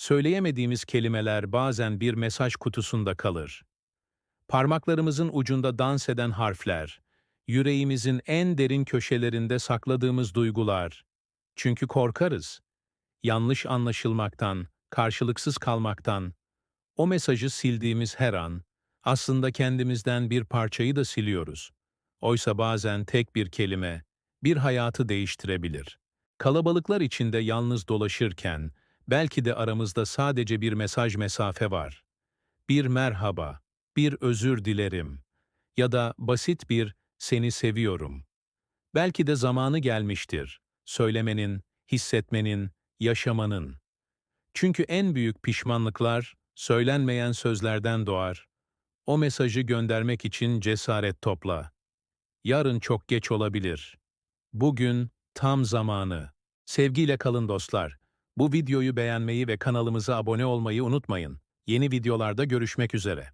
söyleyemediğimiz kelimeler bazen bir mesaj kutusunda kalır. Parmaklarımızın ucunda dans eden harfler, yüreğimizin en derin köşelerinde sakladığımız duygular. Çünkü korkarız. Yanlış anlaşılmaktan, karşılıksız kalmaktan, o mesajı sildiğimiz her an, aslında kendimizden bir parçayı da siliyoruz. Oysa bazen tek bir kelime, bir hayatı değiştirebilir. Kalabalıklar içinde yalnız dolaşırken, belki de aramızda sadece bir mesaj mesafe var. Bir merhaba, bir özür dilerim ya da basit bir seni seviyorum. Belki de zamanı gelmiştir. Söylemenin, hissetmenin, yaşamanın. Çünkü en büyük pişmanlıklar söylenmeyen sözlerden doğar. O mesajı göndermek için cesaret topla. Yarın çok geç olabilir. Bugün tam zamanı. Sevgiyle kalın dostlar. Bu videoyu beğenmeyi ve kanalımıza abone olmayı unutmayın. Yeni videolarda görüşmek üzere.